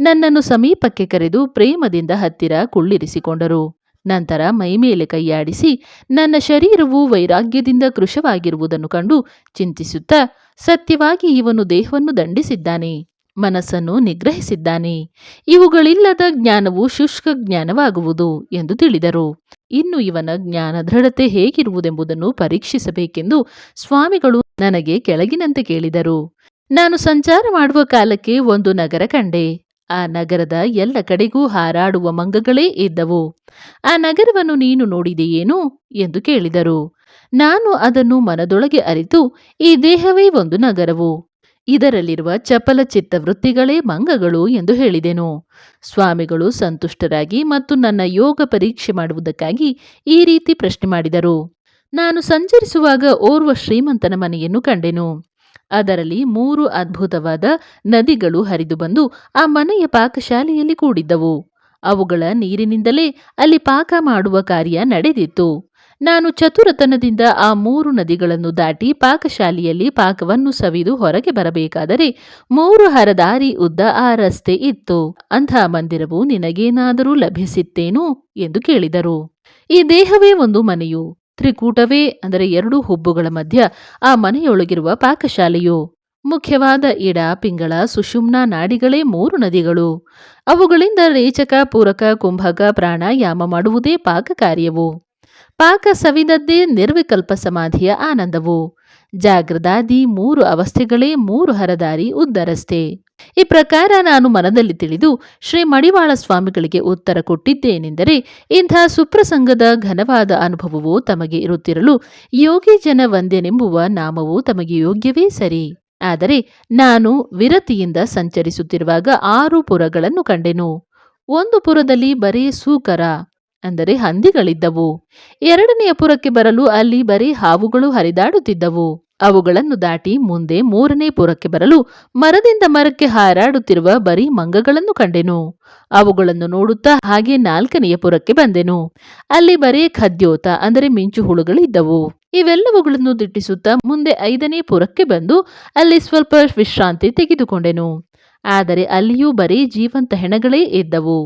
ನನ್ನನ್ನು ಸಮೀಪಕ್ಕೆ ಕರೆದು ಪ್ರೇಮದಿಂದ ಹತ್ತಿರ ಕುಳ್ಳಿರಿಸಿಕೊಂಡರು. ನಂತರ ಮೈಮೇಲೆ ಕೈಯಾಡಿಸಿ ನನ್ನ ಶರೀರವು ವೈರಾಗ್ಯದಿಂದ ಕೃಶವಾಗಿರುವುದನ್ನು ಕಂಡು ಚಿಂತಿಸುತ್ತಾ ಸತ್ಯವಾಗಿ ಇವನು ದೇಹವನ್ನು ದಂಡಿಸಿದ್ದಾನೆ. ಮನಸ್ಸನ್ನು ನಿಗ್ರಹಿಸಿದ್ದಾನೆ. ಇವುಗಳಿಲ್ಲದ ಜ್ಞಾನವು ಶುಷ್ಕ ಜ್ಞಾನವಾಗುವುದು ಎಂದು ತಿಳಿದರು. ಇನ್ನು ಇವನ ಜ್ಞಾನ ದೃಢತೆ ಹೇಗಿರುವುದೆಂಬುದನ್ನು ಪರೀಕ್ಷಿಸಬೇಕೆಂದು ಸ್ವಾಮಿಗಳು ನನಗೆ ಕೆಳಗಿನಂತೆ ಕೇಳಿದರು. ನಾನು ಸಂಚಾರ ಮಾಡುವ ಕಾಲಕ್ಕೆ ಒಂದು ನಗರ ಕಂಡೆ. ಆ ನಗರದ ಎಲ್ಲ ಕಡೆಗೂ ಹಾರಾಡುವ ಮಂಗಗಳೇ ಇದ್ದವು. ಆ ನಗರವನ್ನು ನೀನು ನೋಡಿದೆಯೇನು? ಎಂದು ಕೇಳಿದರು. ನಾನು ಅದನ್ನು ಮನದೊಳಗೆ ಅರಿತು, ಈ ದೇಹವೇ ಒಂದು ನಗರವು. ಇದರಲ್ಲಿರುವ ಚಪಲ ಚಿತ್ತವೃತ್ತಿಗಳೇ ಮಂಗಗಳು ಎಂದು ಹೇಳಿದೆನು. ಸ್ವಾಮಿಗಳು ಸಂತುಷ್ಟರಾಗಿ ಮತ್ತು ನನ್ನ ಯೋಗ ಪರೀಕ್ಷೆ ಮಾಡುವುದಕ್ಕಾಗಿ ಈ ರೀತಿ ಪ್ರಶ್ನೆ ಮಾಡಿದರು. ನಾನು ಸಂಚರಿಸುವಾಗ ಓರ್ವ ಶ್ರೀಮಂತನ ಮನೆಯನ್ನು ಕಂಡೆನು. ಅದರಲ್ಲಿ ಮೂರು ಅದ್ಭುತವಾದ ನದಿಗಳು ಹರಿದು ಬಂದು ಆ ಮನೆಯ ಪಾಕಶಾಲೆಯಲ್ಲಿ ಕೂಡಿದ್ದವು. ಅವುಗಳ ನೀರಿನಿಂದಲೇ ಅಲ್ಲಿ ಪಾಕ ಮಾಡುವ ಕಾರ್ಯ ನಡೆದಿತ್ತು. ನಾನು ಚತುರತನದಿಂದ ಆ ಮೂರು ನದಿಗಳನ್ನು ದಾಟಿ ಪಾಕಶಾಲೆಯಲ್ಲಿ ಪಾಕವನ್ನು ಸವಿದು ಹೊರಗೆ ಬರಬೇಕಾದರೆ ಮೂರು ಹರದಾರಿ ಉದ್ದ ಆ ರಸ್ತೆ ಇತ್ತು. ಅಂಥ ಮಂದಿರವು ನಿನಗೇನಾದರೂ ಲಭಿಸಿತ್ತೇನು ಎಂದು ಕೇಳಿದರು. ಈ ದೇಹವೇ ಒಂದು ಮನೆಯು. ತ್ರಿಕೂಟವೇ ಅಂದರೆ ಎರಡು ಹುಬ್ಬುಗಳ ಮಧ್ಯ ಆ ಮನೆಯೊಳಗಿರುವ ಪಾಕಶಾಲೆಯು. ಮುಖ್ಯವಾದ ಇಡ ಪಿಂಗಳ, ಸುಷುಮ್ನ ನಾಡಿಗಳೇ ಮೂರು ನದಿಗಳು. ಅವುಗಳಿಂದ ರೇಚಕ, ಪೂರಕ, ಕುಂಭಕ, ಪ್ರಾಣಾಯಾಮ ಮಾಡುವುದೇ ಪಾಕ ಕಾರ್ಯವು ಪಾಕ ಸವಿದದ್ದೇ ನಿರ್ವಿಕಲ್ಪ ಸಮಾಧಿಯ ಆನಂದವು. ಜಾಗ್ರದಾದಿ ಮೂರು ಅವಸ್ಥೆಗಳೇ ಮೂರು ಹರದಾರಿ ಉದ್ದರಸ್ತೆ. ಈ ಪ್ರಕಾರ ನಾನು ಮನದಲ್ಲಿ ತಿಳಿದು ಶ್ರೀ ಮಡಿವಾಳ ಸ್ವಾಮಿಗಳಿಗೆ ಉತ್ತರ ಕೊಟ್ಟಿದ್ದೇನೆಂದರೆ, ಇಂಥ ಸುಪ್ರಸಂಗದ ಘನವಾದ ಅನುಭವವು ತಮಗೆ ಇರುತ್ತಿರಲು ಯೋಗಿ ಜನ ವಂದ್ಯನೆಂಬುವ ನಾಮವು ತಮಗೆ ಯೋಗ್ಯವೇ ಸರಿ. ಆದರೆ ನಾನು ವಿರತಿಯಿಂದ ಸಂಚರಿಸುತ್ತಿರುವಾಗ ಆರು ಪುರಗಳನ್ನು ಕಂಡೆನು. ಒಂದು ಪುರದಲ್ಲಿ ಬರೀ ಸೂಕರ. ಅಂದರೆ ಹಂದಿಗಳಿದ್ದವು. ಎರಡನೆಯ ಪುರಕ್ಕೆ ಬರಲು ಅಲ್ಲಿ ಬರೀ ಹಾವುಗಳು ಹರಿದಾಡುತ್ತಿದ್ದವು. ಅವುಗಳನ್ನು ದಾಟಿ ಮುಂದೆ ಮೂರನೇ ಪುರಕ್ಕೆ ಬರಲು ಮರದಿಂದ ಮರಕ್ಕೆ ಹಾರಾಡುತ್ತಿರುವ ಬರೀ ಮಂಗಗಳನ್ನು ಕಂಡೆನು. ಅವುಗಳನ್ನು ನೋಡುತ್ತಾ ಹಾಗೆ ನಾಲ್ಕನೆಯ ಪುರಕ್ಕೆ ಬಂದೆನು. ಅಲ್ಲಿ ಬರೀ ಖದ್ಯೋತ, ಅಂದರೆ ಮಿಂಚು ಹುಳುಗಳಿದ್ದವು. ಇವೆಲ್ಲವುಗಳನ್ನು ದಿಟ್ಟಿಸುತ್ತಾ ಮುಂದೆ ಐದನೇ ಪುರಕ್ಕೆ ಬಂದು ಅಲ್ಲಿ ಸ್ವಲ್ಪ ವಿಶ್ರಾಂತಿ ತೆಗೆದುಕೊಂಡೆನು. ಆದರೆ ಅಲ್ಲಿಯೂ ಬರೀ ಜೀವಂತ ಹೆಣಗಳೇ ಇದ್ದವು.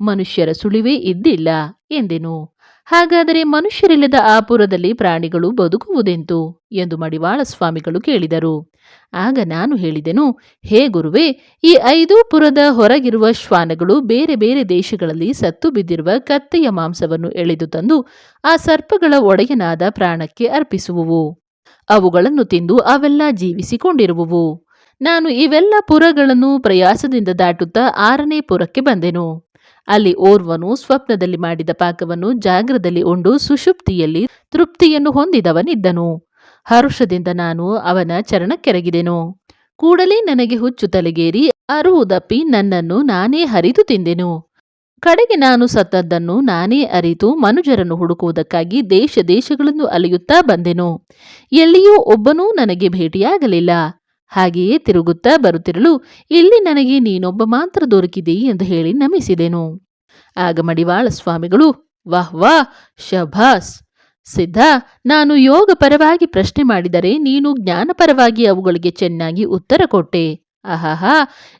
ಮನುಷ್ಯರ ಸುಳಿವೇ ಇದ್ದಿಲ್ಲ ಎಂದೆನು. ಹಾಗಾದರೆ ಮನುಷ್ಯರಿಲ್ಲದ ಆ ಪುರದಲ್ಲಿ ಪ್ರಾಣಿಗಳು ಬದುಕುವುದೆಂತು? ಎಂದು ಮಡಿವಾಳ ಸ್ವಾಮಿಗಳು ಕೇಳಿದರು. ಆಗ ನಾನು ಹೇಳಿದೆನು, ಹೇ ಗುರುವೇ, ಈ ಐದೂ ಪುರದ ಹೊರಗಿರುವ ಶ್ವಾನಗಳು ಬೇರೆ ಬೇರೆ ದೇಶಗಳಲ್ಲಿ ಸತ್ತು ಬಿದ್ದಿರುವ ಕತ್ತೆಯ ಮಾಂಸವನ್ನು ಎಳೆದು ತಂದು ಆ ಸರ್ಪಗಳ ಒಡೆಯನಾದ ಪ್ರಾಣಕ್ಕೆ ಅರ್ಪಿಸುವುವು. ಅವುಗಳನ್ನು ತಿಂದು ಅವೆಲ್ಲ ಜೀವಿಸಿಕೊಂಡಿರುವುವು. ನಾನು ಇವೆಲ್ಲ ಪುರಗಳನ್ನು ಪ್ರಯಾಸದಿಂದ ದಾಟುತ್ತಾ ಆರನೇ ಪುರಕ್ಕೆ ಬಂದೆನು. ಅಲ್ಲಿ ಓರ್ವನು ಸ್ವಪ್ನದಲ್ಲಿ ಮಾಡಿದ ಪಾಕವನ್ನು ಜಾಗ್ರದಲ್ಲಿ ಉಂಡು ಸುಷುಪ್ತಿಯಲ್ಲಿ ತೃಪ್ತಿಯನ್ನು ಹೊಂದಿದವನಿದ್ದನು. ಹರುಷದಿಂದ ನಾನು ಅವನ ಚರಣಕ್ಕೆರಗಿದೆನು. ಕೂಡಲೇ ನನಗೆ ಹುಚ್ಚು ತಲೆಗೇರಿ ಅರುವುದಪ್ಪಿ ನನ್ನನ್ನು ನಾನೇ ಹರಿದು ತಿಂದೆನು. ಕಡೆಗೆ ನಾನು ಸತ್ತದ್ದನ್ನು ನಾನೇ ಅರಿತು ಮನುಜರನ್ನು ಹುಡುಕುವುದಕ್ಕಾಗಿ ದೇಶ ದೇಶಗಳನ್ನು ಅಲೆಯುತ್ತಾ ಬಂದೆನು. ಎಲ್ಲಿಯೂ ಒಬ್ಬನೂ ನನಗೆ ಭೇಟಿಯಾಗಲಿಲ್ಲ. ಹಾಗೆಯೇ ತಿರುಗುತ್ತಾ ಬರುತ್ತಿರಲು, ಇಲ್ಲಿ ನನಗೆ ನೀನೊಬ್ಬ ಮಾತ್ರ ದೊರಕಿದೆ ಎಂದು ಹೇಳಿ ನಮಿಸಿದೆನು. ಆಗ ಮಡಿವಾಳ ಸ್ವಾಮಿಗಳು, ವಾಹ್ ವಾ ಶಭಾಸ್! ಸಿದ್ಧ! ನಾನು ಯೋಗ ಪರವಾಗಿ ಪ್ರಶ್ನೆ ಮಾಡಿದರೆ ನೀನು ಜ್ಞಾನಪರವಾಗಿ ಅವುಗಳಿಗೆ ಚೆನ್ನಾಗಿ ಉತ್ತರ ಕೊಟ್ಟೆ. ಆಹಾಹಾ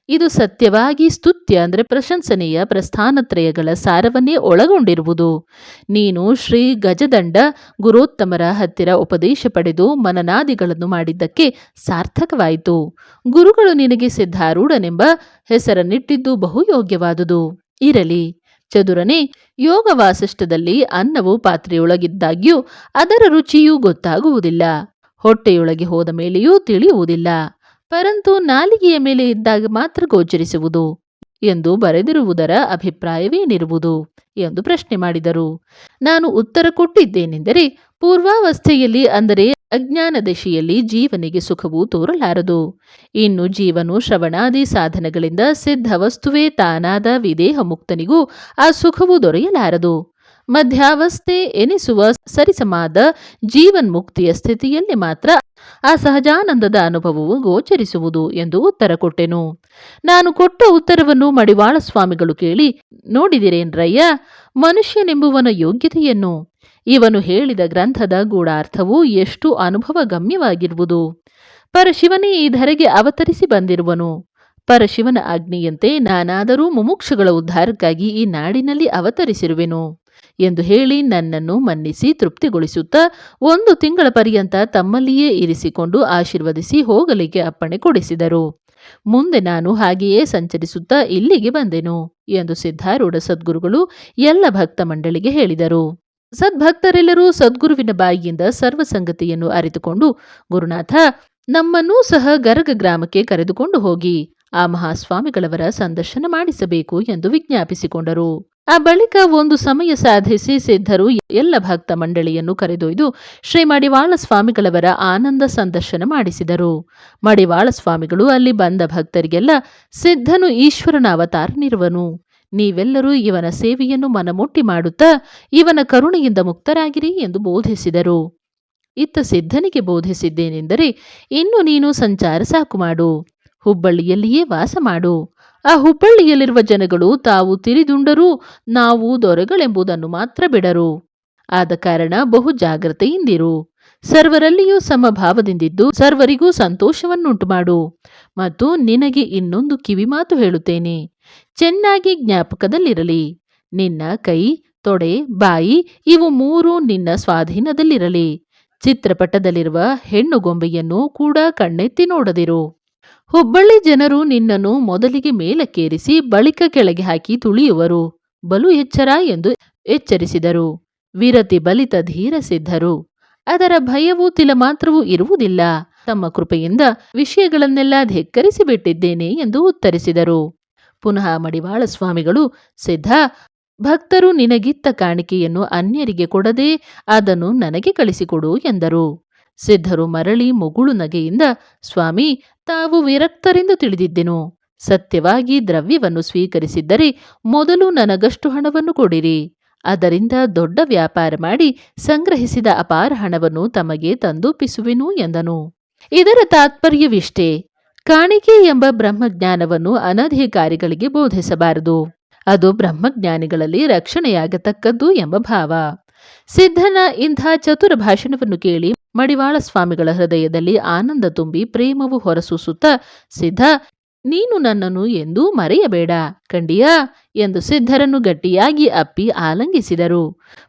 ಇದು ಸತ್ಯವಾಗಿ ಸ್ತುತ್ಯ ಅಂದರೆ ಪ್ರಶಂಸನೀಯ ಪ್ರಸ್ಥಾನತ್ರಯಗಳ ಸಾರವನ್ನೇ ಒಳಗೊಂಡಿರುವುದು. ನೀನು ಶ್ರೀ ಗಜದಂಡ ಗುರೋತ್ತಮರ ಹತ್ತಿರ ಉಪದೇಶ ಪಡೆದು ಮನನಾದಿಗಳನ್ನು ಮಾಡಿದ್ದಕ್ಕೆ ಸಾರ್ಥಕವಾಯಿತು. ಗುರುಗಳು ನಿನಗೆ ಸಿದ್ಧಾರೂಢನೆಂಬ ಹೆಸರನ್ನಿಟ್ಟಿದ್ದು ಬಹು ಯೋಗ್ಯವಾದುದು ಇರಲಿ. ಚದುರನೇ ಯೋಗ ವಾಸಿಷ್ಠದಲ್ಲಿ ಅನ್ನವು ಪಾತ್ರೆಯೊಳಗಿದ್ದಾಗ್ಯೂ ಅದರ ರುಚಿಯೂ ಗೊತ್ತಾಗುವುದಿಲ್ಲ. ಹೊಟ್ಟೆಯೊಳಗೆ ಹೋದ ಮೇಲೆಯೂ ತಿಳಿಯುವುದಿಲ್ಲ. ಪರಂತು ನಾಲಿಗೆಯ ಮೇಲೆ ಇದ್ದಾಗ ಮಾತ್ರ ಗೋಚರಿಸುವುದು ಎಂದು ಬರೆದಿರುವುದರ ಅಭಿಪ್ರಾಯವೇನಿರುವುದು ಎಂದು ಪ್ರಶ್ನೆ ಮಾಡಿದರು. ನಾನು ಉತ್ತರ ಕೊಟ್ಟಿದ್ದೇನೆಂದರೆ, ಪೂರ್ವಾವಸ್ಥೆಯಲ್ಲಿ ಅಂದರೆ ಅಜ್ಞಾನ ದಶೆಯಲ್ಲಿ ಜೀವನಿಗೆ ಸುಖವು ತೋರಲಾರದು. ಇನ್ನು ಜೀವನು ಶ್ರವಣಾದಿ ಸಾಧನಗಳಿಂದ ಸಿದ್ಧ ವಸ್ತುವೇ ತಾನಾದ ವಿದೇಹ ಮುಕ್ತನಿಗೂ ಆ ಸುಖವು ದೊರೆಯಲಾರದು. ಮಧ್ಯಾವಸ್ಥೆ ಎನಿಸುವ ಸರಿಸಮಾದ ಜೀವನ್ಮುಕ್ತಿಯ ಸ್ಥಿತಿಯಲ್ಲಿ ಮಾತ್ರ ಆ ಸಹಜಾನಂದದ ಅನುಭವವು ಗೋಚರಿಸುವುದು ಎಂದು ಉತ್ತರ ಕೊಟ್ಟೆನು. ನಾನು ಕೊಟ್ಟ ಉತ್ತರವನ್ನು ಮಡಿವಾಳ ಸ್ವಾಮಿಗಳು ಕೇಳಿ ನೋಡಿದಿರೇನ್ರಯ್ಯ ಮನುಷ್ಯನೆಂಬುವನ ಯೋಗ್ಯತೆಯನ್ನು? ಇವನು ಹೇಳಿದ ಗ್ರಂಥದ ಗೂಢಾರ್ಥವು ಎಷ್ಟು ಅನುಭವಗಮ್ಯವಾಗಿರುವುದು? ಪರಶಿವನೇ ಈ ಧರೆಗೆ ಅವತರಿಸಿ ಬಂದಿರುವನು. ಪರಶಿವನ ಆಜ್ಞೆಯಂತೆ ನಾನಾದರೂ ಮುಮುಕ್ಷುಗಳ ಉದ್ಧಾರಕ್ಕಾಗಿ ಈ ನಾಡಿನಲ್ಲಿ ಅವತರಿಸಿರುವೆನು. ಎಂದು ಹೇಳಿ ನನ್ನನ್ನು ಮನ್ನಿಸಿ ತೃಪ್ತಿಗೊಳಿಸುತ್ತಾ ಒಂದು ತಿಂಗಳ ಪರ್ಯಂತ ತಮ್ಮಲ್ಲಿಯೇ ಇರಿಸಿಕೊಂಡು ಆಶೀರ್ವದಿಸಿ ಹೋಗಲಿಕ್ಕೆ ಅಪ್ಪಣೆ ಕೊಡಿಸಿದರು. ಮುಂದೆ ನಾನು ಹಾಗೆಯೇ ಸಂಚರಿಸುತ್ತಾ ಇಲ್ಲಿಗೆ ಬಂದೆನು ಎಂದು ಸಿದ್ಧಾರೂಢ ಸದ್ಗುರುಗಳು ಎಲ್ಲ ಭಕ್ತ ಮಂಡಳಿಗೆ ಹೇಳಿದರು. ಸದ್ಭಕ್ತರೆಲ್ಲರೂ ಸದ್ಗುರುವಿನ ಬಾಯಿಯಿಂದ ಸರ್ವ ಸಂಗತಿಯನ್ನು ಅರಿತುಕೊಂಡು ಗುರುನಾಥ, ನಮ್ಮನ್ನೂ ಸಹ ಗರಗ ಗ್ರಾಮಕ್ಕೆ ಕರೆದುಕೊಂಡು ಹೋಗಿ, ಆ ಮಹಾಸ್ವಾಮಿಗಳವರ ಸಂದರ್ಶನ ಮಾಡಿಸಬೇಕು ಎಂದು ವಿಜ್ಞಾಪಿಸಿಕೊಂಡರು. ಆ ಬಳಿಕ ಒಂದು ಸಮಯ ಸಾಧಿಸಿ ಸಿದ್ಧರು ಎಲ್ಲ ಭಕ್ತ ಮಂಡಳಿಯನ್ನು ಕರೆದೊಯ್ದು ಶ್ರೀ ಮಡಿವಾಳ ಸ್ವಾಮಿಗಳವರ ಆನಂದ ಸಂದರ್ಶನ ಮಾಡಿಸಿದರು. ಮಡಿವಾಳ ಸ್ವಾಮಿಗಳು ಅಲ್ಲಿ ಬಂದ ಭಕ್ತರಿಗೆಲ್ಲ ಸಿದ್ಧನು ಈಶ್ವರನ ಅವತಾರನಿರುವನು ನೀವೆಲ್ಲರೂ ಇವನ ಸೇವೆಯನ್ನು ಮನಮುಟ್ಟಿ ಮಾಡುತ್ತಾ ಇವನ ಕರುಣೆಯಿಂದ ಮುಕ್ತರಾಗಿರಿ ಎಂದು ಬೋಧಿಸಿದರು. ಇತ್ತ ಸಿದ್ಧನಿಗೆ ಬೋಧಿಸಿದ್ದೇನೆಂದರೆ, ಇನ್ನು ನೀನು ಸಂಚಾರ ಸಾಕು ಮಾಡು. ಹುಬ್ಬಳ್ಳಿಯಲ್ಲಿಯೇ ವಾಸ ಮಾಡು. ಆ ಹುಬ್ಬಳ್ಳಿಯಲ್ಲಿರುವ ಜನಗಳು ತಾವು ತಿರಿದುಂಡರೂ ನಾವು ದೊರೆಗಳೆಂಬುದನ್ನು ಮಾತ್ರ ಬಿಡರು. ಆದ ಕಾರಣ ಬಹು ಜಾಗ್ರತೆಯಿಂದಿರು. ಸರ್ವರಲ್ಲಿಯೂ ಸಮಭಾವದಿಂದಿದ್ದು ಸರ್ವರಿಗೂ ಸಂತೋಷವನ್ನುಂಟು ಮಾಡು ಮತ್ತು ನಿನಗೆ ಇನ್ನೊಂದು ಕಿವಿ ಮಾತು ಹೇಳುತ್ತೇನೆ. ಚೆನ್ನಾಗಿ ಜ್ಞಾಪಕದಲ್ಲಿರಲಿ. ನಿನ್ನ ಕೈ, ತೊಡೆ, ಬಾಯಿ ಇವು ಮೂರು ನಿನ್ನ ಸ್ವಾಧೀನದಲ್ಲಿರಲಿ. ಚಿತ್ರಪಟದಲ್ಲಿರುವ ಹೆಣ್ಣು ಗೊಂಬೆಯನ್ನು ಕೂಡ ಕಣ್ಣೆತ್ತಿ ನೋಡದಿರು. ಹುಬ್ಬಳ್ಳಿ ಜನರು ನಿನ್ನನ್ನು ಮೊದಲಿಗೆ ಮೇಲಕ್ಕೇರಿಸಿ ಬಳಿಕ ಕೆಳಗೆ ಹಾಕಿ ತುಳಿಯುವರು. ಬಲು ಎಚ್ಚರ ಎಂದು ಎಚ್ಚರಿಸಿದರು. ವಿರತಿ ಬಲಿತ ಧೀರ ಸಿದ್ಧರು. ಅದರ ಭಯವೂ ತಿಲಮಾತ್ರವೂ ಇರುವುದಿಲ್ಲ. ತಮ್ಮ ಕೃಪೆಯಿಂದ ವಿಷಯಗಳನ್ನೆಲ್ಲ ಧಿಕ್ಕರಿಸಿಬಿಟ್ಟಿದ್ದೇನೆ ಎಂದು ಉತ್ತರಿಸಿದರು. ಪುನಃ ಮಡಿವಾಳ ಸ್ವಾಮಿಗಳು ಸಿದ್ಧ, ಭಕ್ತರು ನಿನಗಿತ್ತ ಕಾಣಿಕೆಯನ್ನು ಅನ್ಯರಿಗೆ ಕೊಡದೆ ಅದನ್ನು ನನಗೆ ಕಳಿಸಿಕೊಡು ಎಂದರು. ಸಿದ್ಧರು ಮರಳಿ ಮುಗುಳು ನಗೆಯಿಂದ, ಸ್ವಾಮಿ, ತಾವು ವಿರಕ್ತರೆಂದು ತಿಳಿದಿದ್ದೆನು. ಸತ್ಯವಾಗಿ ದ್ರವ್ಯವನ್ನು ಸ್ವೀಕರಿಸಿದ್ದರೆ ಮೊದಲು ನನಗಷ್ಟು ಹಣವನ್ನು ಕೊಡಿರಿ. ಅದರಿಂದ ದೊಡ್ಡ ವ್ಯಾಪಾರ ಮಾಡಿ ಸಂಗ್ರಹಿಸಿದ ಅಪಾರ ಹಣವನ್ನು ತಮಗೆ ತಂದೊಪ್ಪಿಸುವೆನು ಎಂದನು. ಇದರ ತಾತ್ಪರ್ಯವಿಷ್ಟೇ. ಕಾಣಿಕೆ ಎಂಬ ಬ್ರಹ್ಮಜ್ಞಾನವನ್ನು ಅನಧಿಕಾರಿಗಳಿಗೆ ಬೋಧಿಸಬಾರದು. ಅದು ಬ್ರಹ್ಮಜ್ಞಾನಿಗಳಲ್ಲಿ ರಕ್ಷಣೆಯಾಗತಕ್ಕದ್ದು ಎಂಬ ಭಾವ. ಸಿದ್ಧನ ಇಂಥ ಚತುರ ಭಾಷಣವನ್ನು ಕೇಳಿ ಮಡಿವಾಳ ಸ್ವಾಮಿಗಳ ಹೃದಯದಲ್ಲಿ ಆನಂದ ತುಂಬಿ ಪ್ರೇಮವು ಹೊರಸೂಸುತ್ತ, ಸಿದ್ಧ, ನೀನು ನನ್ನನ್ನು ಎಂದೂ ಮರೆಯಬೇಡ ಕಂಡಿಯಾ ಎಂದು ಸಿದ್ಧರನ್ನು ಗಟ್ಟಿಯಾಗಿ ಅಪ್ಪಿ ಆಲಂಗಿಸಿದರು.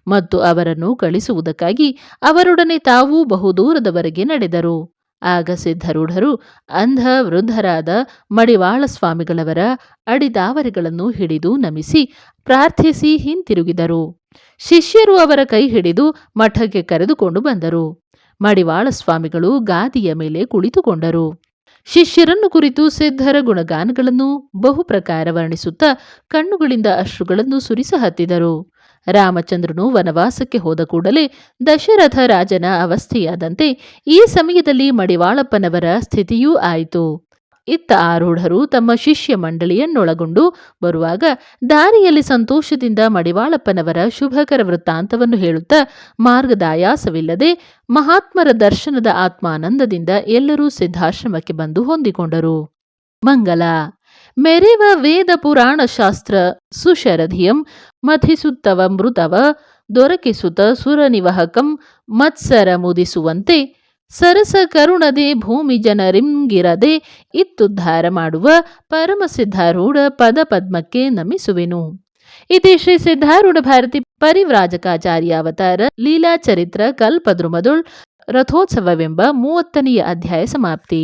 ಮತ್ತು ಅವರನ್ನು ಕಳಿಸುವುದಕ್ಕಾಗಿ ಅವರೊಡನೆ ತಾವೂ ಬಹುದೂರದವರೆಗೆ ನಡೆದರು. ಆಗ ಸಿದ್ಧರೂಢರು ಅಂಧ ವೃದ್ಧರಾದ ಮಡಿವಾಳ ಸ್ವಾಮಿಗಳವರ ಅಡಿದಾವರಿಗಳನ್ನು ಹಿಡಿದು ನಮಿಸಿ ಪ್ರಾರ್ಥಿಸಿ ಹಿಂತಿರುಗಿದರು. ಶಿಷ್ಯರು ಅವರ ಕೈ ಹಿಡಿದು ಮಠಕ್ಕೆ ಕರೆದುಕೊಂಡು ಬಂದರು. ಮಡಿವಾಳ ಸ್ವಾಮಿಗಳು ಗಾದಿಯ ಮೇಲೆ ಕುಳಿತುಕೊಂಡರು. ಶಿಷ್ಯರನ್ನು ಕುರಿತು ಸಿದ್ಧರ ಗುಣಗಾನಗಳನ್ನು ಬಹು ಪ್ರಕಾರ ವರ್ಣಿಸುತ್ತಾ ಕಣ್ಣುಗಳಿಂದ ಅಶ್ರುಗಳನ್ನು ಸುರಿಸಹತ್ತಿದರು ರಾಮಚಂದ್ರನು ವನವಾಸಕ್ಕೆ ಹೋದ ಕೂಡಲೇ ದಶರಥ ರಾಜನ ಅವಸ್ಥೆಯಾದಂತೆ ಈ ಸಮಯದಲ್ಲಿ ಮಡಿವಾಳಪ್ಪನವರ ಸ್ಥಿತಿಯೂ ಆಯಿತು. ಇತ್ತ ಆರೂಢರು ತಮ್ಮ ಶಿಷ್ಯ ಮಂಡಳಿಯನ್ನೊಳಗೊಂಡು ಬರುವಾಗ ದಾರಿಯಲ್ಲಿ ಸಂತೋಷದಿಂದ ಮಡಿವಾಳಪ್ಪನವರ ಶುಭಕರ ವೃತ್ತಾಂತವನ್ನು ಹೇಳುತ್ತಾ ಮಾರ್ಗದಾಯಾಸವಿಲ್ಲದೆ ಮಹಾತ್ಮರ ದರ್ಶನದ ಆತ್ಮಾನಂದದಿಂದ ಎಲ್ಲರೂ ಸಿದ್ಧಾಶ್ರಮಕ್ಕೆ ಬಂದು ಹೊಂದಿಕೊಂಡರು. ಮಂಗಲ ಮೆರೆವ ವೇದ ಪುರಾಣ ಶಾಸ್ತ್ರ ಸುಶರಧಿಯಂ ಮಥಿಸುತ್ತವ ಮೃತವ ದೊರಕಿಸುತ ಸುರನಿವಹಕಂ, ಮತ್ಸರ ಮುದಿಸುವಂತೆ, ಸರಸ ಕರುಣದೆ ಭೂಮಿ ಜನರಿಂಗಿರದೆ ಇತ್ತುದ್ಧಾರ ಮಾಡುವ ಪರಮಸಿದ್ಧಾರೂಢ ಪದ ಪದ್ಮಕ್ಕೆ ನಮಿಸುವೆನು. ಇತಿ ಶ್ರೀ ಸಿದ್ಧಾರೂಢ ಭಾರತಿ ಪರಿವ್ರಾಜಕಾಚಾರ್ಯ ಅವತಾರ ಲೀಲಾ ಚರಿತ್ರ ಕಲ್ಪದ್ರುಮದುಳ್ ರಥೋತ್ಸವವೆಂಬ ಮೂವತ್ತನೆಯ ಅಧ್ಯಾಯ ಸಮಾಪ್ತಿ.